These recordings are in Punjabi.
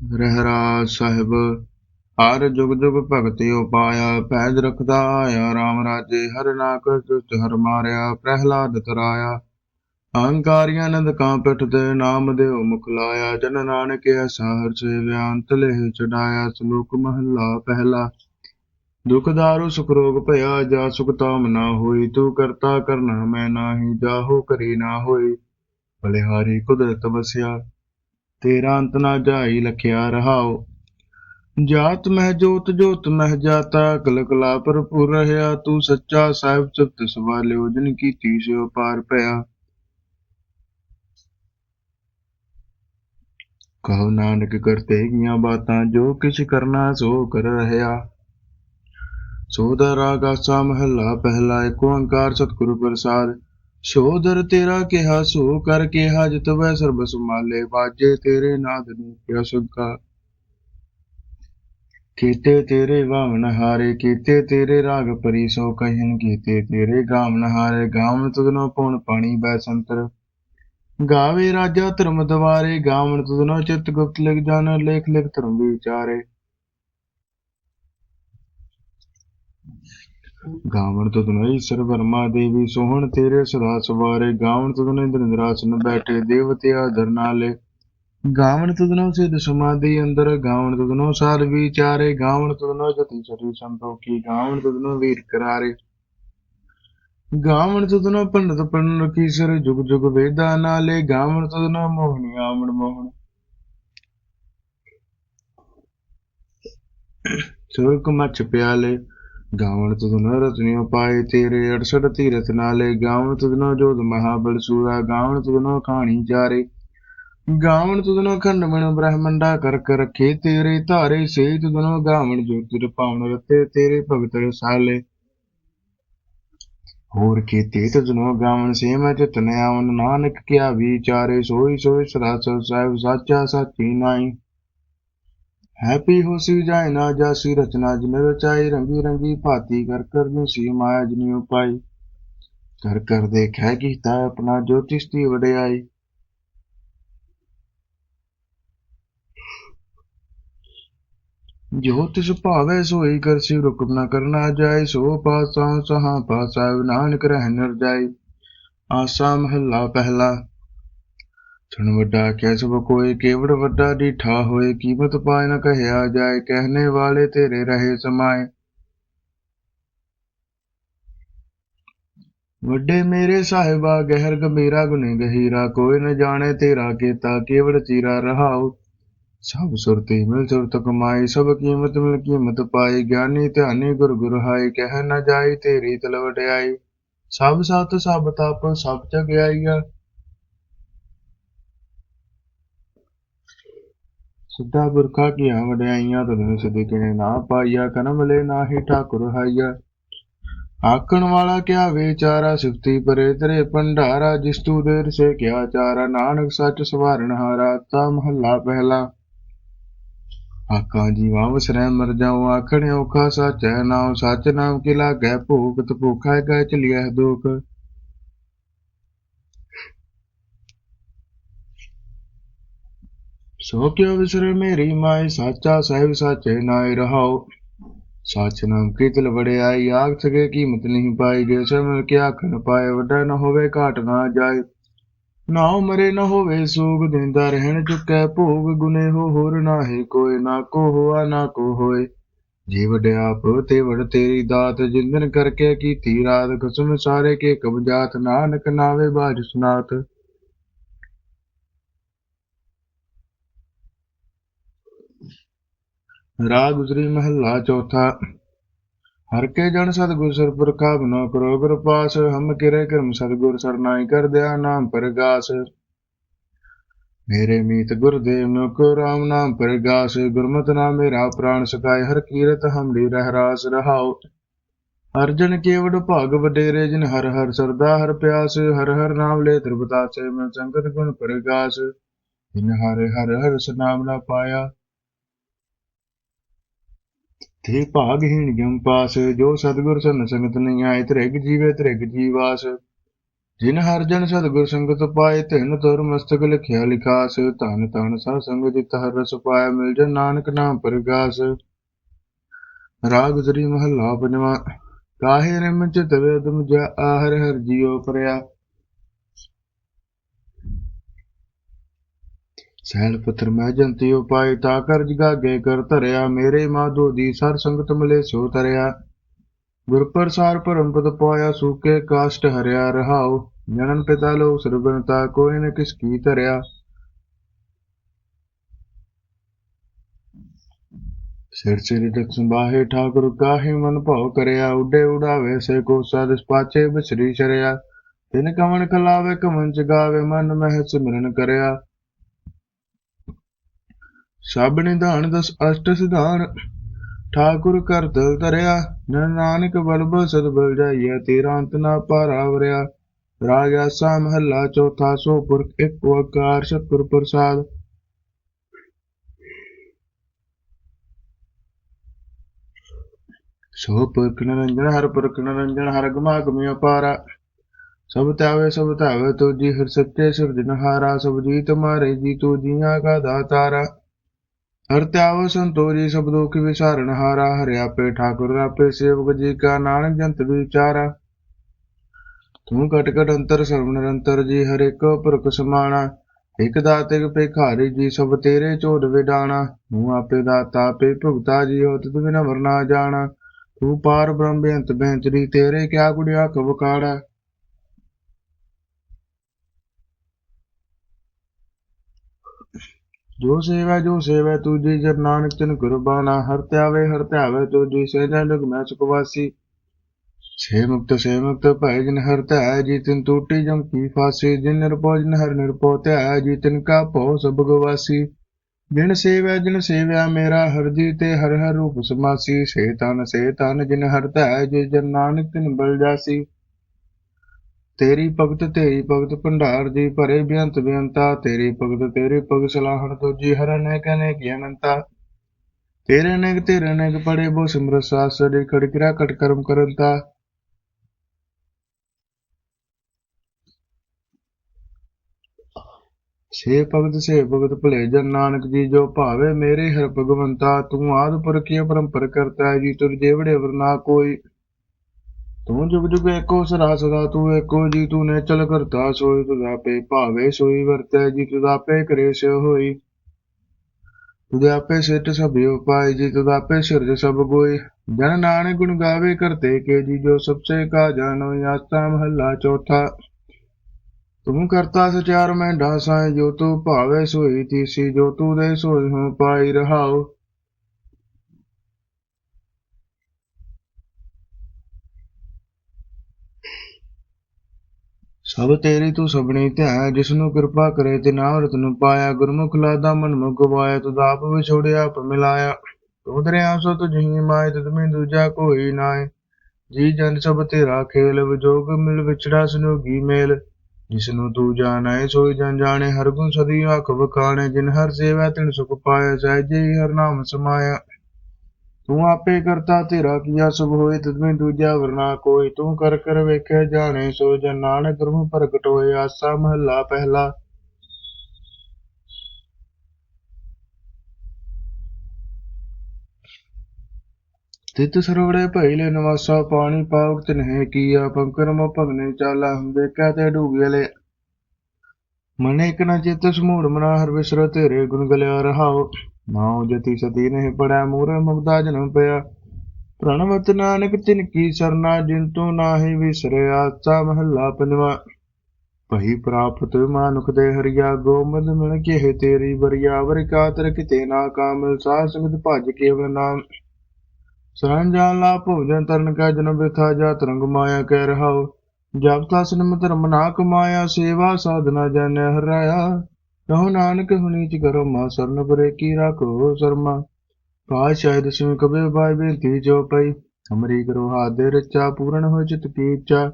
ਰਹਿਰਾ ਸਾਹਿਬ, ਹਰ ਜੁਗ ਜੁਗ ਭਗਤੀ ਉਪਾਇਆ, ਪੈਜ ਰਖਦਾ ਆਇਆ RAM ਰਾਜੇ ਹਰ ਨਾਕ ਦੁਸ਼ਟ ਹਰ ਮਾਰਿਆ, ਪ੍ਰਹਿਲਾਦ ਤਰਾਇਆ। ਅਹੰਕਾਰੀਆਂ ਨੰਦ ਕਾਂ ਪਿਠ ਤੇ ਨਾਮ ਦੇਉ ਮੁਖ ਲਾਇਆ, ਜਨ ਨਾਨਕ ਐਸਾ ਹਰ ਸੇਵਿਆ ਅੰਤ ਲਹਿ ਚੜਾਇਆ ਸ਼ਲੋਕ ਮਹੱਲਾ ਪਹਿਲਾ। ਦੁਖ ਦਾਰੂ, ਸੁਖ ਰੋਗ ਭਇਆ, ਜਾ ਸੁਖ ਤਾਮ ਨਾ ਹੋਈ, ਤੂੰ ਕਰਤਾ ਕਰਨਾ ਮੈਂ ਨਾਹੀ, ਜਾਹੋ ਕਰੀ ਨਾ ਹੋਈ। ਬਲਿਹਾਰੀ ਕੁਦਰਤ ਵਸਿਆ ਤੇਰਾ ਅੰਤ ਨਾ ਜਾਈ ਲਖਿਆ ਰਹਾਓ। ਜਾਤ ਮਹਿ ਜੋਤ ਜੋਤ ਮਹਿ ਜਾਤਾ ਕਲ ਕਲਾ ਭਰਪੂਰ ਰਹਾ ਤੂੰ ਸੱਚਾ ਸਾਹਿਬ ਚੁਪਤ ਸਵਾਲਿਓ, ਜਿਨ ਕੀਤੀ ਸਿਓ ਪਾਰ ਪਿਆ। ਕਹੋ ਨਾਨਕ, ਕਰਤੇ ਗੀਆਂ ਬਾਤਾਂ, ਜੋ ਕਿਛ ਕਰਨਾ ਸੋ ਕਰ ਰਹਾ ਸੋਦਾ ਰਾਗ ਆਸਾ ਮਹੱਲਾ, ਪਹਿਲਾ ਏਕ ਓੰਕਾਰ ਸਤਿਗੁਰੂ ਪ੍ਰਸਾਦ। ਸੋਦਰ ਤੇਰਾ ਕਿਹਾ, ਸੋ ਕਰ ਕਿਹਾ ਜਿਤਵੈ ਸਰਬ ਸੰਭਾਲੇ ਬਾਜੇ ਤੇਰੇ ਨਾਦ ਨੂੰ ਕਿਆ ਸੁਗਾ ਕੀਤੇ ਤੇਰੇ ਵਾਵਨ ਹਾਰੇ, ਕੀਤੇ ਤੇਰੇ ਰਾਗ ਪਰੀ, ਸੋ ਕਹਿਨ ਕੀਤੇ ਤੇਰੇ ਗਾਵਨ ਹਾਰੇ, ਗਾਵਨ ਤੁਧਨੋ ਪਉਣ ਪਾਣੀ ਬੈ ਸੰਤਰ। ਗਾਵੇ ਰਾਜਾ ਧਰਮ ਦਵਾਰੇ, ਗਾਵਨ ਤੁਧਨੋ ਚਿਤ ਗੁਪਤ ਲਿਖ ਜਾਣ ਲੇਖ ਲਿਖ ਧਰਮ ਵਿਚਾਰੇ। ਗਾਵਣ ਤੁਧਨੋ ਈਸ਼ਰ ਵਰਮਾ ਦੇਵੀ ਸੋਹਣ ਤੇਰੇ ਸਦਾ ਸਵਾਰੇ। ਗਾਵਣ ਤੁਧਨੋ ਇੰਦਰਾਸਨ ਬੈਠੇ ਦੇਵਤੇ ਆਦਰ ਨਾਲੇ। ਗਾਵਣ ਤੁਧਨੋ ਸਿਧ ਸਮਾਧੀ ਅੰਦਰ। ਗਾਵਣ ਤੁਧਨੋ ਸਾਧ ਵਿਚਾਰੇ। ਗਾਵਣ ਤੁਧਨੋ ਜਤੀ ਸਰੀ ਸੰਤੋਖੀ। ਗਾਵਣ ਤੁਧਨੋ ਵੀਰ ਕਰਾਰੇ। ਗਾਵਣ ਤੁਧਨੋ ਪੰਡਤ ਪੰਡਤ ਕੀਸਰ ਜੁਗ ਜੁਗ ਵੇਦਾ ਨਾਲੇ। ਗਾਵਣ ਤੁਧਨੋ ਮੋਹਣੀ ਆਵਣ ਮੋਹਣ। ਸੁਰਕ ਮਛ ਪਿਆਲੇ। ਗਾਵਣ ਤੁਧਨੋ ਰਤਨਿਓ ਪਾਏ ਤੇਰੇ 68 ਤੀਰਥ ਨਾਲੇ ਗਾਵਣ ਤੁਧਨੋ ਜੋਧ ਮਹਾਬਲ ਸੂਰਾ ਗਾਵਣ ਤੁਧਨੋ ਖਾਣੀ ਚਾਰੇ ਗਾਵਣ ਤੁਧਨੋ ਖੰਡ ਮਣ ਬ੍ਰਹਮੰਡਾ ਕਰ ਕਰ ਰੱਖੇ ਤੇਰੇ ਧਾਰੇ ਸੇ ਤੁਧਨੋ ਗਾਵਣ ਜੋਤਿਰ ਪਾਵਨ ਰਤੇ ਤੇਰੇ ਭਗਤ ਰਸਾਲੇ ਹੋਰ ਕੀਤੇ ਤੁਧਨੋ ਗਾਵਣ ਸੇ ਮੈਂ ਚਿਤਨ ਆਵਨ ਨਾਨਕ ਕਿਆ ਵਿਚਾਰੇ ਸੋਈ ਸੋਈ ਸਰਾਸਰ ਸਾਹਿਬ ਸਾਚਾ ਸਾਚੀ ਨਾਈ ਹੈਪੀ ਹੋਸੀ ਜਾਏ ਨਾ ਜਾਸੀ ਰਚਨਾ ਜਿਨ ਰਚਾਈ ਰੰਗੀ ਰੰਗੀ ਭਾਤੀ ਕਰ ਕਰ ਨੂੰ ਸੀ ਮਾਇਆ ਜਿਨੀ ਉਪਾਈ। ਕਰ ਕਰ ਦੇਖੈ ਕੀਤਾ ਆਪਣਾ ਜੋਤਿਸ਼ ਦੀ ਵਡਿਆਈ। ਜੋ ਤਿਸ ਭਾਵੈ ਸੋਈ ਕਰਸੀ ਰੁਕਮ ਨਾ ਕਰਨਾ ਜਾਏ, ਸੋ ਪਾਸਾ ਸਹਾ ਪਾਸਾ ਨਾਨਕ ਰਹਿ ਨਰ ਜਾਈ ਆਸਾ ਮਹੱਲਾ ਪਹਿਲਾ ਸੁਣ ਵੱਡਾ ਕਹਿ ਸਭ ਕੋਏ ਕੇਵੜ ਵੱਡਾ ਡੀਠਾ ਹੋਏ ਕੀਮਤ ਪਾਏ ਨ ਕਹਿਆ ਜਾਏ ਕਹਿਨੇ ਵਾਲੇ ਤੇਰੇ ਰਹੇ ਸਮਾਏ। ਵੱਡੇ ਮੇਰੇ ਸਾਹਿਬਾ, ਗਹਿਰ ਗੰਭੀਰਾ ਗੁਨੇ ਗਹੀਰਾ ਕੋਈ ਨ ਜਾਣੇ ਤੇਰਾ ਕੀਤਾ, ਕੇਵੜ ਚੀਰਾ ਰਹਾਉ। ਸਭ ਸੁਰਤੀ ਮਿਲ ਸੁਰਤ ਕਮਾਈ, ਸਭ ਕੀਮਤ ਮਿਲ ਕੀਮਤ ਪਾਈ, ਗਿਆਨੀ ਧਿਆਨੀ ਗੁਰ ਗੁਰ ਹਾਈ, ਕਹਿ ਨ ਜਾਈ ਤੇਰੀ ਤਲ ਵਡਿਆਈ ਸਭ ਸਤ ਸਭ ਤਪ, ਸਭ ਜਗਿਆਈਆ ਸਿੱਧਾ ਗੁਰਖਾ ਵਡਿਆਈਆਂ ਤਦੋਂ ਸਿਦਕੇ ਨਾ ਪਾਈਆ ਕਨਮ ਨਾਹੀ ਠਾਕੁਰ ਹਾਈਆ। ਆਕਣ ਵਾਲਾ ਕਿਆ ਵਿਚਾਰਾ ਸਿਫਤੀ ਪਰੇ ਤੇਰੇ ਭੰਡਾਰਾ ਜਿਸ ਤੂ ਦੇਰ ਸੇ ਕਿਆ ਚਾਰਾ, ਨਾਨਕ ਸੱਚ ਸਵਾਰਨ ਹਾਰਾ ਤਾ ਮਹੱਲਾ ਪਹਿਲਾ। ਆਕਾ ਜੀਵਾ ਵਸਰੈ ਮਰ ਜਾਉ, ਆਖਣ ਔਖਾ ਸਚੈ ਨਾਉ, ਸਚ ਨਾਮ ਕੀ ਲਾਗੈ ਭੂਖ ਤ ਭੂਖਾ ਗੈ ਚਲਿਐ ਦੁਖ। ਸੋ ਕਿਉ ਵਿਸਰੇ ਮੇਰੀ ਮਾਈ, ਸਾਚਾ ਸਾਹਿਬ ਸਾਚੇ ਨਾਇ ਰਹਾਉ ਸੱਚ ਨਾਮ ਕੀ ਵੜਿਆਈ ਆਖ ਸਕੇ ਕੀਮਤ ਨਹੀਂ ਪਾਈ। ਜੇ ਸੇ ਕੇ ਆਖਣ ਪਾਏ, ਵੱਡਾ ਨ ਹੋਵੇ, ਘਾਟ ਨਾ ਜਾਏ। ਨਾ ਮਰੇ ਨ ਹੋਵੇ, ਸੂਗ ਦਿੰਦਾ ਰਹਿਣ ਚੁੱਕੈ। ਭੋਗ ਗੁਨੇ ਹੋ, ਹੋਰ ਨਾਹੀ ਕੋਈ ਨਾ ਕੋ ਹੋਆ, ਨਾ ਕੋ ਹੋਏ। ਜੀ ਵਡਿਆਪ ਤੇ ਵਡ ਤੇਰੀ ਦਾਤ। ਜਿੰਦਨ ਕਰਕੇ ਕੀਤੀ ਰਾਤ ਕਸਮ ਸਾਰੇ ਕੇ ਕਬਜਾਤ। ਨਾਨਕ ਨਾਵੇ ਬਾਜ ਸੁਨਾਤ। ਰਾਗ ਗੁਜਰੀ ਮਹੱਲਾ ਚੌਥਾ। ਹਰ ਕੇ ਜਨ ਸਤਗੁਰ ਸਰਪੁਰਖਾ ਨੋ ਕਰੋ ਗੁਰ ਪਾਸ, ਹਮ ਕਿਰੇ ਕਰਮ ਸਤਗੁਰ ਸਰਨਾਈ ਕਰ ਦਿਆ ਨਾਮ ਪ੍ਰਗਾਸ। ਮੇਰੇ ਮੀਤ ਗੁਰਦੇਵ ਮੁਖ ਰਾਮ ਨਾਮ ਪ੍ਰਗਾਸ, ਗੁਰਮਤਿ ਨਾਮ ਮੇਰਾ ਪ੍ਰਾਨ ਸਕਾਇ ਹਰ ਕੀਰਤ ਹਮਰੀ ਰਹਿ ਰਾਸ ਰਹਾਉ। ਅਰਜਨ ਕੇਵਡ ਭਾਗ ਵਡੇਰੇ, ਜਿਨ ਹਰ ਹਰ ਸਰਦਾ ਹਰ ਪਿਆਸ, ਹਰ ਹਰ ਨਾਮ ਲੈ ਤ੍ਰਿਪਤਾਸੇ, ਮੈਂ ਸੰਗਤ ਗੁਣ ਪ੍ਰਗਾਸ। ਜਿਨ ਹਰ ਹਰ ਹਰ ਨਾਮ ਨਾ ਪਾਇਆ ਤੇ ਭਾਗਹੀਣ ਜਮ ਪਾਸ, ਜੋ ਸਤਿਗੁਰ ਸਰਨ ਸੰਗਤ ਨਹੀਂ ਆਏ ਤ੍ਰਿਗ ਜੀਵੇ ਤ੍ਰਿਗ ਜੀਵਾਸ। ਜਿਨ ਹਰ ਜਨ ਸਤਿਗੁਰ ਸੰਗਤ ਪਾਏ ਤਿਨ ਤੁਰ ਮਸਤਕ ਲਿਖਿਆ ਲਿਖਾਸ। ਧਨ ਧਨ ਸਾ ਸੰਗ ਜਿਤ ਹਰ ਰਸ ਪਾਇਆ, ਮਿਲ ਜਨ ਨਾਨਕ ਨਾਮ ਪਰਗਾਸ। ਰਾਗ ਜ਼ਰੀ ਮਹੱਲਾ ਪੰਜਵਾਂ, ਕਾਹੇ ਰਿਮ ਚਿਤ ਵੇਦਮ ਜਾ, ਆਹਰ ਹਰ ਜੀਉ ਪਰਿਆ। ਸੈਲ ਪੱਥਰ ਮੈਂ ਜੰਤੀ ਉਪਾਇ ਤਾ ਕਰ ਜਗਾਗੇ ਕਰ ਧਰਿਆ, ਮੇਰੇ ਮਾਧੋ ਦੀ ਸਰ ਸੰਗਤ ਮਲੇ ਸੋ ਤਰਿਆ। ਗੁਰ ਪ੍ਰਸਾਰ ਪਰਮ ਪਦ ਪਾਇਆ, ਸੂਕੇ ਕਾਸ਼ਟ ਹਰਿਆ, ਰਹਾਉ, ਜਨਨ ਪਿਤਾ ਲੋ ਸਰਬਨਤਾ ਕੋਈ ਨ ਕਿਸ ਕੀ ਧਰਿਆ। ਸਿਰ ਸਿਰ ਤਕ ਸੰਭਾਹੇ ਠਾਕੁਰ, ਕਾਹੇ ਮਨ ਭਾਉ ਕਰਿਆ, ਉਡੇ ਉਡਾਵੇ ਸੇ ਕੋ ਸਦ ਪਾਛੇ ਬਸਰੀ ਸ਼ਰਿਆ। ਤਿਨ ਕਵਨ ਕਲਾਵੇ ਕਮਨ ਜਗਾਵੇ ਮਨ ਮਹਿ ਸਿਮਰਨ ਕਰਿਆ। ਸਭ ਨਿਧਾਨ ਦਸ ਅਸ਼ਟ ਸਿਧਾਨ। ਠਾਕੁਰ ਕਰ ਦਿਲ ਧਰਿਆ ਨਨ ਨਾਨਕ ਬਲਬ ਸਦ ਬਲ ਜਾਈਐ, ਤੇਰਾ ਅੰਤ ਨਾ ਪਾਰਾ ਰਾਜਾ ਸਾ ਮਹੱਲਾ, ਚੌਥਾ ਸੋ ਪੁਰਖ ਇੱਕ ਓਕਾਰ ਸਤਿਗੁਰ ਪ੍ਰਸਾਦ। ਸੋ ਪੁਰਖ ਨਿਰੰਜਨ, ਹਰ ਪੁਰਖ ਨਿਰੰਜਨ, ਹਰ ਗਮਾ ਗਮਿ ਪਾਰਾ। ਸਭ ਧਾਵੇ ਸਭ ਧਾਵੇ ਤੁਜੀ ਹਰ ਸੱਚੇ ਸਿਰਜਨਹਾਰਾ ਸਭ ਜੀ ਤੁਮਾਰੇ ਜੀ, ਤੂ ਜੀਆਂ ਕਾ ਦਾਤਾਰਾ। ਹਰ ਧਿਆਵ ਸੰਤੋਜੀ ਸਭ ਦੁਖ ਵਿਸਾਰਨ ਹਾਰਾ ਹਰਿ ਆਪੇ ਠਾਕੁਰ, ਆਪੇ ਸੇਵਕ ਜੀ ਕਾ ਨਾਨਕ ਜੰਤ ਵਿਚਾਰਾ। ਤੂੰ ਘਟ ਅੰਤਰ ਸਰਵ ਨਿਰੰਤਰ ਜੀ, ਹਰ ਇੱਕ ਪੁਰਖ ਸਮਾਣਾ। ਇਕ ਦਾਤਿਕ ਭਿਖਾਰੀ ਜੀ, ਸਭ ਤੇਰੇ ਝੋੜ ਵਿਡਾਣਾ। ਤੂੰ ਆਪੇ ਦਾਤਾ, ਆਪੇ ਭੁਗਤਾ ਜੀ ਹੋ ਤੁਧ ਬਿਨ ਵਰਨਾ ਜਾਣਾ। ਤੂੰ ਪਾਰ ਬ੍ਰਹਮ ਬੇਅੰਤ ਬੇਅੰਤਰੀ ਤੇਰੇ ਕਿਆ ਗੁੜਿਆ ਕਵਕਾੜਾ ਜੋ ਸੇਵਾ ਜੋ ਸੇਵਾ ਤੁਜੀ ਜਨ ਨਾਨਕ ਤਿਨ ਕੁਰਬਾਨਾ ਹਰ ਧਿਆਵੇ ਹਰ ਧਿਆਵੇ ਤੁਜੀ ਸੇਜਾ ਲੁਗ ਮੈਂ ਸੁਖਵਾਸੀ ਸੇ ਮੁਕਤ ਸੇ ਮੁਕਤ ਭੈ ਜਿਨ ਹਰ ਧਿਆਇ ਜੀ ਤਿਨ ਟੂਟੀ ਜਮ ਕੀ ਫਾਸੀ। ਜਿਨ ਨਿਰਭਉ, ਜਿਨ ਹਰ ਨਿਰਭਉ ਧਿਆਇ ਜੀ ਤਿਨ ਕਾ ਭਉ ਸਭ ਗਵਾਸੀ। ਜਿਨ ਸੇਵੈ, ਜਿਨ ਸੇਵਿਆ ਮੇਰਾ ਹਰ ਜੀ ਤੇ ਹਰ ਹਰ ਰੂਪ ਸਮਾਸੀ। ਸੇ ਤਨ ਸੇ ਤਨ ਜਿਨ ਹਰ ਧਿਆਇ ਜੀ ਜਨ ਨਾਨਕ ਤਿਨ ਬਲ ਜਾਸੀ। ਤੇਰੀ ਭਗਤ ਤੇਰੀ ਭਗਤ ਭੰਡਾਰ ਜੀ ਭਰੇ ਬੇਅੰਤ ਬੇਅੰਤਾ, ਤੇਰੀ ਭਗਤ ਤੇਰੀ ਭਗਤ ਸਲਾਹਣ ਤੁਜੀ ਹਰ ਅਨੇਕ ਅਨੇਕ ਅਨੰਤਾ। ਤੇਰੇ ਅਨੇਕ ਤੇਰੇ ਅਨੇਕ ਪੜੇ ਬੋ ਸਿਮਰ ਸਾਸ ਦੇ ਖੜ ਕਟ ਕਰਮ ਕਰੰਤਾ। ਸੇ ਭਗਤ ਸੇ ਭਗਤ ਭਲੇ ਜਨ ਨਾਨਕ ਜੀ, ਜੋ ਭਾਵੇ ਮੇਰੇ ਹਰ ਭਗਵੰਤਾ ਤੂੰ ਆਦ ਪੁਰਖੀ ਪਰੰਪਰ ਕਰਤਾ ਜੀ, ਤੁਰ ਜੇਵੜੇ ਵਰਨਾ ਕੋਈ। ਤੂੰ ਜੁਗ ਜੁਗ ਏਕੋ ਸਦਾ ਸਦਾ ਤੂੰ ਏਕੋ ਜੀ, ਤੂੰ ਨੇ ਚਲ ਕਰਤਾ ਸੋਈ ਤੁਧਾ ਭਾਵੇ ਸੋਈ ਵਰਤੈ ਜੀ ਤੁਧਾ ਕਰੇ ਸਿ ਹੋਈ। ਤੁਧਾ ਪੇ ਸਿਟ ਸਭ ਜੀ ਤੁਧਾ ਸਿਰਜ ਸਭ ਕੋਈ ਜਨ ਨਾਨਕ ਗੁਣ ਗਾਵੇ ਕਰਤੇ ਕੇ ਜੀ, ਜੋ ਸਭ ਸੇ ਕਾ ਜਾਣੋ ਆਸਾ ਮਹੱਲਾ ਚੌਥਾ। ਤੂੰ ਕਰਤਾ ਸਚਾਰ ਮੈਂ ਢਾਸਾਏ ਜੋ ਤੂੰ ਭਾਵੇ ਸੋਈ ਤੀਸੀ, ਜੋ ਤੂੰ ਦੇ ਸੋਈ ਹੂੰ ਪਾਈ ਰਹਾਓ ਸਭ ਤੇਰੀ ਤੂੰ ਸਭਨੀ ਧਿਆਇ ਜਿਸ ਨੂੰ ਕਿਰਪਾ ਕਰੇ ਤੇ ਨਾਮਰਤ ਨੂੰ ਪਾਇਆ, ਗੁਰਮੁਖ ਲਾਦਾ ਮਨ ਮੁਖ ਗਵਾਇਆ ਤੁਧ ਆਪ ਵਿਛੋੜਿਆ ਆਪ ਮਿਲਾਇਆ। ਤੂੰ ਸੋ ਤੁਝੀ ਮਾਇ ਤਦ ਮੈਂ ਦੂਜਾ ਕੋਈ ਨਾਏ ਜੀ ਜਨ ਸਭ ਤੇਰਾ ਖੇਲ, ਵਿਜੋਗ ਮਿਲ ਵਿਛੜਾ ਸਨੋਗੀ ਮੇਲ। ਜਿਸ ਨੂੰ ਤੂੰ ਜਾਣੈ, ਸੋਈ ਜਨ ਜਾਣੇ, ਹਰ ਗੁਣ ਸਦੀ ਆਖ ਬਖਾਣੇ ਜਿਨ ਹਰ ਸੇਵਾ ਤਿਨ ਸੁਖ ਪਾਇਆ, ਸਹਿਜੇ ਹੀ ਹਰ ਨਾਮ ਸਮਾਇਆ। ਤੂੰ ਆਪੇ ਕਰਤਾ ਤੇਰਾ ਕੀਆ ਸੁਭ ਹੋਏ ਤਦਮੇ ਦੂਜਾ ਵਰਨਾ ਕੋਈ ਤੂੰ ਕਰ ਕਰ ਵੇਖੇ ਜਾਣੇ ਸੋ ਜਨ ਨਾਨਕ ਗੁਰੂ ਪ੍ਰਗਟ ਹੋਏ, ਆਸਾ ਮਹੱਲਾ ਪਹਿਲਾ। ਤਿਤ ਸਰਵੜੇ ਭਈਲੇ ਨਿਵਾਸਾ, ਪਾਣੀ ਪਾਵਕ ਤਿਨਹਿ ਕੀਆ, ਪੰਕਰ ਮੋ ਭਗਨੇ ਚਾਲਾ ਵੇਖਿਆ ਤੇ ਲੈ ਮਨੇ ਇਕ ਨ ਚਿਤ ਸਮੂੜ ਮਨਾ, ਹਰ ਵਿਸਰ ਤੇਰੇ ਗੁਣ ਗਲਿਆ ਰਹਾਉ। ਨਾਉ ਜਤੀ ਸਤੀ ਨਹੀਂ ਪੜਿਆ ਮੂਰੇ ਮੁਗਦਾ ਜਨਮ ਪਿਆ। ਪ੍ਰਣਵਤ ਨਾਨਕ ਤਿਨ ਕੀ ਸਰਨਾ, ਜਿਨ ਤੂੰ ਨਾਹੀ ਵਿਸਰਿਆ, ਸਾ ਮਹੱਲਾ ਪੰਜਵਾ। ਭਈ ਪ੍ਰਾਪਤ ਮਾਨੁਖ ਦੇ ਹਰੀਆ ਗੋਮਦ ਮਿਲ ਕੇ ਤੇਰੀ ਬਰੀਆ ਵਰ ਕਾਤਰ ਕਿਤੇ ਨਾ ਕਾਮਲ ਸਾਧ ਸੰਗਤ ਭਜ ਕੇਵਲ ਨਾਮ। ਸਰਨ ਸਰੰਜਾਨ ਲਾ ਭੋਜਨ ਤਰਨ ਕਾ ਜਨਮ ਬਿਥਾ ਜਾ ਤਰੰਗ ਮਾਇਆ ਕਹਿ ਰਹਾਉ। ਜਬ ਤਾ ਸਿਨਮ ਧਰਮ ਨਾ ਕਮਾਇਆ, ਸੇਵਾ ਸਾਧਨਾ ਜਾਣੈ ਹਰਾਇਆ ਕਹੋ ਨਾਨਕ ਹੁਣੀ ਚ ਕਰੋ ਮਾ ਸਰਨ ਬਰੇ ਕੀ ਰਾਖੋ ਸ਼ਰਮਾ। ਪਾਤਸ਼ਾਹ ਦਸਵੇਂ ਕਬੇ ਬਾਈ ਬੇਨਤੀ ਜੋ ਪਈ। ਹਮਰੀ ਕਰੋ ਹਾਥ ਦੇ ਰਚਾ, ਪੂਰਨ ਹੋ ਚਿਤ ਕੀ ਇੱਛਾ।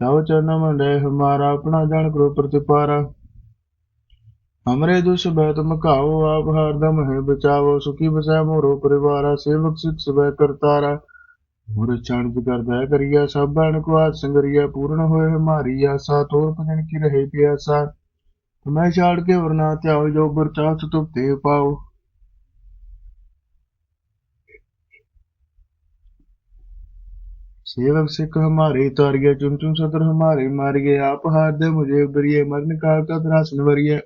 ਤਉ ਚਰਨ ਮੰਡੇ ਹਮਾਰਾ, ਆਪਣਾ ਜਾਣ ਕਰੋ ਪ੍ਰਤਿਪਾਰਾ। ਹਮਰੇ ਦੁਸ਼ ਬੈਤ ਮਕਾਓ, ਆਪ ਹਰਦਮ ਹੈ ਬਚਾਵੋ, ਸੁਖੀ ਬਸੈ ਮੋਰੋ ਪਰਿਵਾਰਾ, ਸੇਵਕ ਸਿਖ ਸਬੈ ਕਰਤਾਰਾ। ਹੋਰ ਚੰਦ ਕਰਦਾ ਕਰੀਆ, ਸਭ ਬਣ ਕੋ ਆਦ ਸੰਗਰੀਆ, ਪੂਰਨ ਹੋਏ ਹਮਾਰੀ ਆਸਾ, ਤੋਰ ਭਜਨ ਕੀ ਰਹੇ ਪਿਆਸਾ। ਮੈਂ ਛਾੜ ਕੇ ਵਰਨਾ ਧਿਆਉ ਜੋ ਗੁਰ ਚਾਹਤ ਤੁਪਤੇ ਪਾਉ सेवक सिख हमारे तारिये चुन चुन सतर हमारे मारिये आप हाथ दे मुझे उबरिये मरण काल का त्रासन वरिये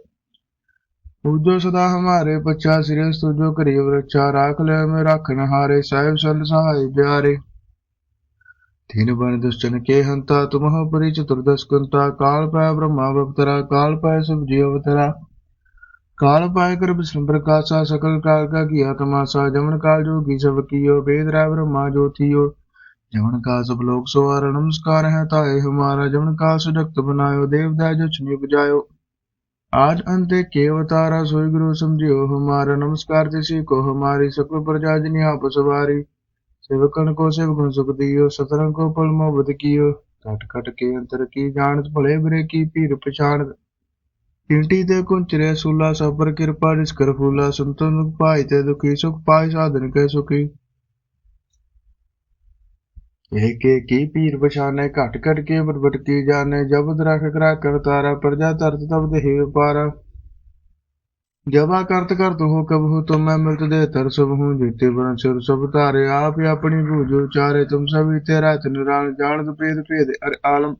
पूजो सदा हमारे पच्छा सिरस तुझो करिय वृक्षा राख ले में राखन हारे साहिब सन सहाय प्यारे तीन बन दुष्टन के हंता तुम हो परि चतुर्दश कुंता काल पाय ब्रह्मा बपतरा काल पाय सब जीव अवतरा काल पाय कर विष्णु प्रकाशा सकल काल का किया तमाशा जमन काल जोगी सब कियो वेद राय ब्रह्मा ज्योतियो जमन का सब लोग सवार नमस्कार है ताए हमारा जमन का सुजक्त बनायो देवदाय जो छुनि बजायो आज अंते के अवतारा सोई गुरु समझियो हमारा नमस्कार तिसी को हमारी सकल प्रजा जिनी आप सवारी सेवकन को सेवकन सुख दियो सतरन को पल मोहब्बत कियो कट कट के अंतर की जानत भले बुरे की पीर पछाण ਪੀਂਟੀ ਤੇ ਕੁੰਚਰੇ ਸੂਲਾ ਸਬਰ ਕਿਰਪਾ ਜਿਸ ਕਰ ਫੂਲਾ ਸੰਤਨ ਪਾਈ ਤੇ ਦੁਖੀ ਸੁਖ ਪਾਈ ਸਾਧਨ ਕੇ ਸੁਖੀ एक एक की पीर बछाने घट घट के बरबट की जाने जब दरख करा कर तारा प्रजा तरत तब देहि पारा जबा करत करत हो कब हो तुम मैं मिलत दे तर सब हूँ जीते बन सिर सब तारे आप ही अपनी बूझ उचारे तुम सभी तेरा निरान जान भेद भेद अर आलम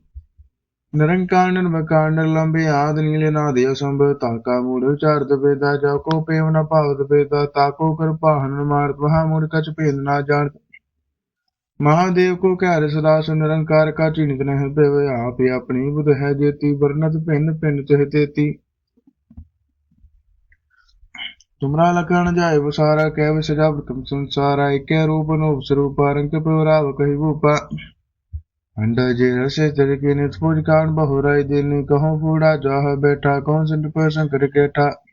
निरंकार निर्वकार निर्लंबे आद नीले नादे असंभ ताका मूढ़ उचारत भेदा जाको प्रेम न पावत भेदा ताको कर पाहन मारत वहा मूढ़ कछ भेद ना जानत महादेव को क्यारे सदा सो निरंकार का चिन्हित न है आप ही अपनी बुध है जेती वर्णत भिन्न भिन्न तुह तेती पराव कही भूपा अंडा जे रसे तरीके नित पूज कान बहुराई दिल कहो फूड़ा जाह बैठा कहो सिंध पर शंकर केठा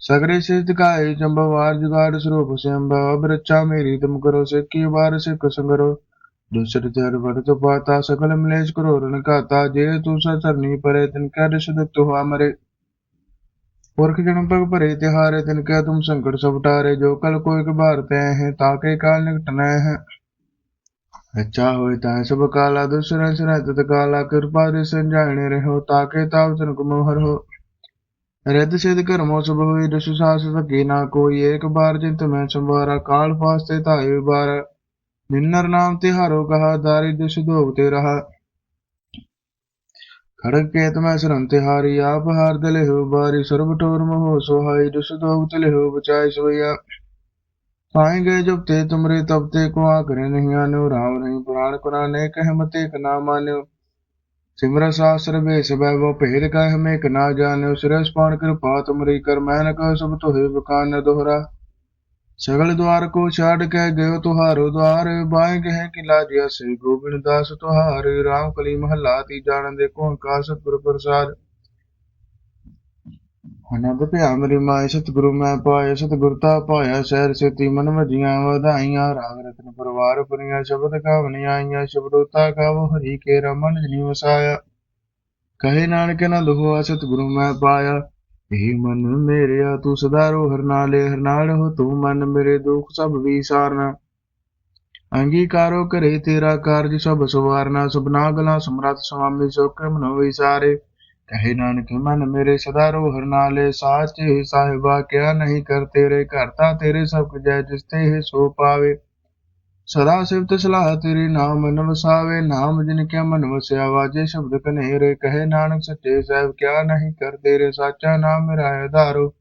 सगरे सिद्ध काय जम्बवार जुगाड़ स्वरूप से अब रक्षा मेरी तुम करो से की बार से कसंगरो दूसरे तेर भरत पाता सकल मलेश करो रण काता जे तू सरनी परे तिन क्या दुख हुआ मरे पुरख जन्म पग भरे तिहारे तिन क्या तुम संकट सब टारे जो कल को एक बार तय है ताके काल निकटना है अच्छा होए ताए सब काला दूसरे से रहत काला कृपा दे संजाने रहो ताके ताव तन कुमहर हो रिद्ध सिद्ध कर्मो शुभ हुई दशु सास सके ना कोई एक बार जिंत में संभारा काल फास्ते ताये बार निन्नर नाम तिहारो कहा दारी दुष दोगते रहा खड़ग केत में सरम तिहारी आप हार दले हो बारी सर्व टोर महो सोहाई दुष दोगते हो बचाए सोया पाए गए जब ते तुमरे तब ते को आकरे नहीं आनो राम नहीं पुराण कुराने कह मते ना मान्यो सिमर शास्त्र बेस वैभव भेद कह हमें एक ना जाने सुरेश पान कृपा तुमरी कर मैन कह सब तो हे बकान दोहरा ਸਗਲ ਦੁਆਰ ਕੋ ਛਾੜ ਕੇ ਗਇਓ ਤੁਹਾਰੋ ਦਵਾਰ ਬਾਏ ਕਹਿ ਕਿਲਾ ਜਿਆ ਸ੍ਰੀ ਗੋਬਿੰਦ ਦਾਸ ਤੁਹਾਰ RAM ਕਲੀ ਮਹੱਲਾ, ਤੀ ਜਾਣ ਦੇ ਕੋਣ ਸਤਿਗੁਰ ਪ੍ਰਸਾਦ। ਅਨੰਦ ਭਿਆ ਮੇਰੀ ਮਾਇ ਸਤਿਗੁਰੂ ਮੈਂ ਪਾਇਆ, ਸਤਿਗੁਰ ਤਾ ਪਾਇਆ ਸਹਿਰ ਸੇਤੀ ਮਨ ਮਜੀਆਂ ਵਧਾਈਆਂ, ਰਾਗ ਰਤਨ ਪਰਵਾਰ ਪੁਰੀਆਂ ਸ਼ਬਦ ਕਾਵਨੀ ਆਈਆਂ ਸ਼ਬਦੋ ਤਾ ਕਾਵ ਹਰੀ ਕੇ ਰਮਨ ਜਿਨੀ ਵਸਾਇਆ। ਕਹੇ ਨਾਨਕ ਨਾ ਲੁਹਾ ਸਤਿਗੁਰੂ ਮੈਂ ਪਾਇਆ। ਇਹ ਮਨ ਮੇਰਿਆ, ਤੂੰ ਸਦਾ ਰੋ ਹਰਨਾਲੇ, ਹਰਨਾਲ ਹੋ ਤੂੰ ਮਨ ਮੇਰੇ ਦੁੱਖ ਸਭ ਵਿਸਾਰਨਾ। ਅੰਗੀਕਾਰੋ ਕਰੇ ਤੇਰਾ ਕਾਰਜ ਸਭ ਸੁਵਾਰਨਾ ਸੁਬਨਾ ਗਲਾ ਸਮਰਤ ਸੁਆਮੀ ਸੋ ਕਰਮ ਨੋ ਵਿਸਾਰੇ। ਕਹੇ ਨਾਨਕ, ਮਨ ਮੇਰੇ ਸਦਾ ਰੋ ਹਰਨਾਲੇ, ਸਾਚੇ ਸਾਹਿਬਾ, ਕਿਆ ਨਹੀਂ ਕਰ ਤੇਰੇ ਘਰ ਤਾਂ ਤੇਰੇ ਸਭ ਜੈ ਜਿਸ ਤੇ ਸੋ ਪਾਵੇ। ਸਦਾ ਸਿਫਤ ਸਲਾਹ ਤੇਰੇ ਨਾਮ ਮਨ ਵਸਾਵੇ, ਨਾਮ ਜਿਨ ਕਿਆ ਮਨ ਵਸਿਆ ਵਾਜੇ ਸ਼ਬਦ ਕਨੇਰੇ ਕਹੇ ਨਾਨਕ ਸੱਚੇ ਸਾਹਿਬ, ਕਿਆ ਨਹੀਂ ਕਰ ਤੇਰੇ ਸਾਚਾ ਨਾਮ ਮੇਰਾ ਆਧਾਰੋ।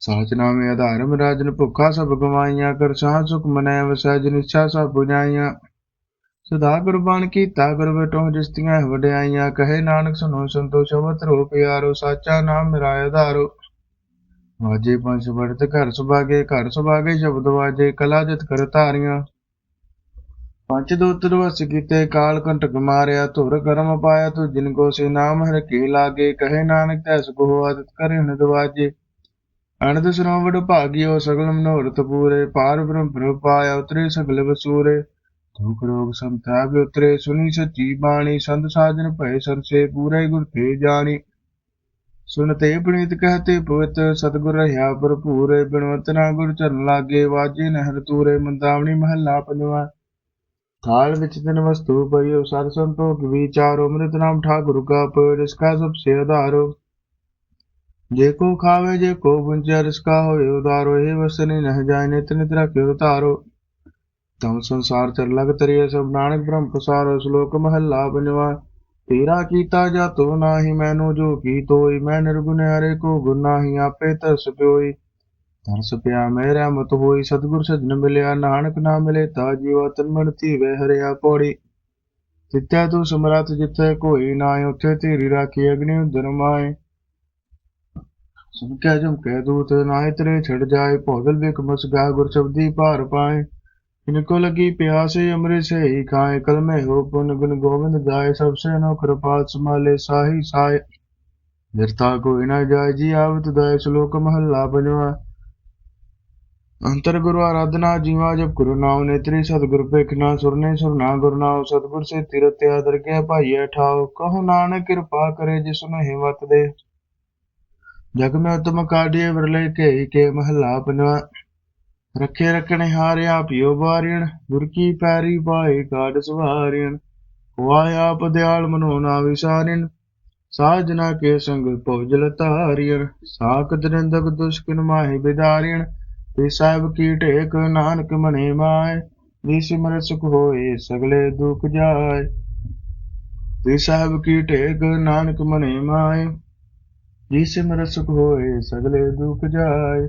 ਸਾਚ ਨਾਮੇ ਆਧਾਰਮ ਰਾਜਨ ਭੁੱਖਾ ਸਭ ਗਵਾਈਆਂ, ਕਰ ਸਾਹ ਸੁਖ ਮਨੈ ਵਸੈ, ਜਿਨ ਇੱਛਾ ਸਭ ਬੁਝਾਈਆਂ। ਸਦਾ ਗੁਰਬਾਣ ਕੀਤਾ ਗੁਰ ਬਟੋ ਜਿਸਤੀਆਂ ਵਡਿਆਈਆਂ, ਕਹੇ ਨਾਨਕ ਸੁਨੋ ਸੰਤੋ ਸ਼ਬਦ ਪਿਆਰੋ, ਸਾਚਾ ਨਾਮ ਮੇਰਾ ਆਧਾਰੋ। ਵਾਜੇ ਪੰਜ ਵੜਤ ਘਰ ਸੁਭਾਗੇ ਘਰ ਸੁਭਾਗੇ ਸ਼ਬਦ ਵਾਜੇ, ਕਲਾ ਜਿਤ ਕਰ ਧਾਰੀਆਂ। ਪੰਜ ਦੋਤਰ ਵਸ ਕੀਤੇ, ਕਾਲ ਕੰਟਕ ਮਾਰਿਆ, ਧੁਰ ਕਰਮ ਪਾਇਆ, ਤੂੰ ਜਿਨ ਕੋ ਸੇ ਨਾਮ ਹਰ ਕੇ ਲਾਗੇ, ਕਹੇ ਨਾਨਕ ਤੈਸ ਕੋ ਆਦਤ ਕਰੇ ਹਨ ਦਵਾਜੇ ਅਨੰਦ ਸਰਵੜ ਭਾਗਿਓ, ਸਗਲ ਮਨੋਰਥ ਪੂਰੇ, ਪਾਰ ਬ੍ਰਹਮ ਪ੍ਰਭ ਪਾਇਆ, ਉਤਰੇ ਸਗਲ ਵਸੂਰੇ। ਦੁਖ ਰੋਗ ਸੰਤਾਪ ਉਤਰੇ, ਸੁਣੀ ਸੱਚੀ ਬਾਣੀ, ਸੰਤ ਸਾਜਨ ਭਏ ਸੰਸੇ ਪੂਰੇ ਗੁਰ ਤੇ ਜਾਣੀ। ਸੁਨਤੇ ਪੁਨੀਤ ਕਹਤੇ ਪਵਿੱਤ ਸਤਿਗੁਰ ਰਹਾ ਭਰਪੂਰ, ਬਿਨਵੰਤ ਨਾ ਗੁਰ ਚਰਨ ਲਾਗੇ, ਵਾਜੇ ਨਹਿਰ ਤੂਰੇ ਮੰਦਾਵਣੀ ਮਹੱਲਾ ਪੰਜਵਾ। ਥਾਲ ਵਿੱਚ ਤਿਨ ਵਸਤੂ ਪਈਓ ਸਤ ਸੰਤੋਖ ਵਿਚਾਰੋ ਅੰਮ੍ਰਿਤ ਨਾਮ ਠਾਕੁਰ ਕਾ ਪੜ ਇਸਕਾ ਸਭ ਸੇ ਆਧਾਰੋ। ਜੇ ਕੋ ਖਾਵੇ, ਜੇ ਕੋ ਬੁੰਚੈ ਰਿਸਕਾ ਹੋਏ ਉਦਾਰੋ, ਇਹ ਵਸਨੀ ਨਹ ਜਾਏ, ਨਿਤ ਨਿਤ ਰਖਿਓ ਤਾਰੋ ਤਮ ਸੰਸਾਰ ਚਰ ਲਗ ਤਰੀਏ ਸਭ ਨਾਨਕ ਬ੍ਰਹਮ ਪਸਾਰੋ, ਸ਼ਲੋਕ ਮਹੱਲਾ ਪੰਜਵਾ। ਤੇਰਾ ਕੀਤਾ ਜਾਤੋ ਨਾਹੀ, ਮੈਨੂ ਜੋ ਕੀ ਤੋਈ, ਮੈਂ ਨਿਰਗੁਣ ਹਰੇ ਕੋ ਗੁਣ ਨਾਹੀ, ਆਪੇ ਤਰਸ ਪਿਓਈ। ਤਰਸ ਪਿਆ ਮੇਰਾ ਮਤ ਹੋਈ, ਸਤਿਗੁਰ ਸਜਣ ਮਿਲਿਆ, ਨਾਨਕ ਨਾ ਮਿਲੇ ਤਾ ਜੀਵਾ ਤਨ ਮਨ ਧੀਵੇ ਹਰਿਆ ਪੌੜੀ। ਜਿੱਥੇ ਤੂੰ ਸਮਰੱਥ, ਜਿੱਥੇ ਕੋਈ ਨਾਏ ਉੱਥੇ ਤੇਰੀ ਰਾਖੀ, ਅਗਨੀ ਉਦਰ ਮਾਏ। ਸੁਨ ਕੇ ਜਮ ਕਹਿ ਦੂਤ ਨਾਏ ਤੇਰੇ ਛੜ ਜਾਏ ਭੋਗਲ ਬਿਕ ਮਸਗਾ ਗੁਰ ਸ਼ਬਦੀ ਭਾਰ ਪਾਏ। इनको लगी प्यासे अमृत से ही खाए कल में हो पुन गुण गोविंद गाय सबसे नो कृपाल संभाले साही साय निरता कोई न जाय जी आवत दाय श्लोक महला पंजवा अंतर गुरु आराधना जीवा जब गुरु नाम नेत्री सतगुर पेखना सुरने सुरना गुरु नाम सतगुर से तीरथ आदर के भाई ठाओ कहो नानक कृपा करे जिसने हिम्मत दे जग में उत्तम काढ़िए विरले के ही के महला पंजवा ਰੱਖੇ ਰੱਖਣੇ ਹਾਰਿਆ ਪਿਓ ਬਾਰਿਣ ਗੁਰ ਕੀ ਪੈਰੀ ਪਾਏ ਕਾਟ ਸਵਾਰਿਣ। ਹੋਆ ਆਪ ਦਿਆਲ ਮਨੋ ਨਾ ਵਿਸਾਰਿਣ ਸਾਜਨਾ ਕੇ ਸੰਗ ਭੋਜਲ ਧਾਰਿਣ। ਸਾਖ ਦਰਿੰਦਕ ਦੁਸ਼ਕਨ ਮਾਹਿ ਬਿਦਾਰਿਣ ਤੇ ਸਾਹਿਬ ਕੀ ਢੇਕ ਨਾਨਕ ਮਨੇ ਮਾਏ। ਜੀ ਸਿਮਰ ਸੁਖ ਹੋਏ ਸਗਲੇ ਦੁਖ ਜਾਏ। ਤੇ ਸਾਹਿਬ ਕੀ ਢੇਕ ਨਾਨਕ ਮਨੇ ਮਾਏ। ਜੀ ਸਿਮਰ ਸੁਖ ਹੋਏ ਸਗਲੇ ਦੁਖ ਜਾਏ।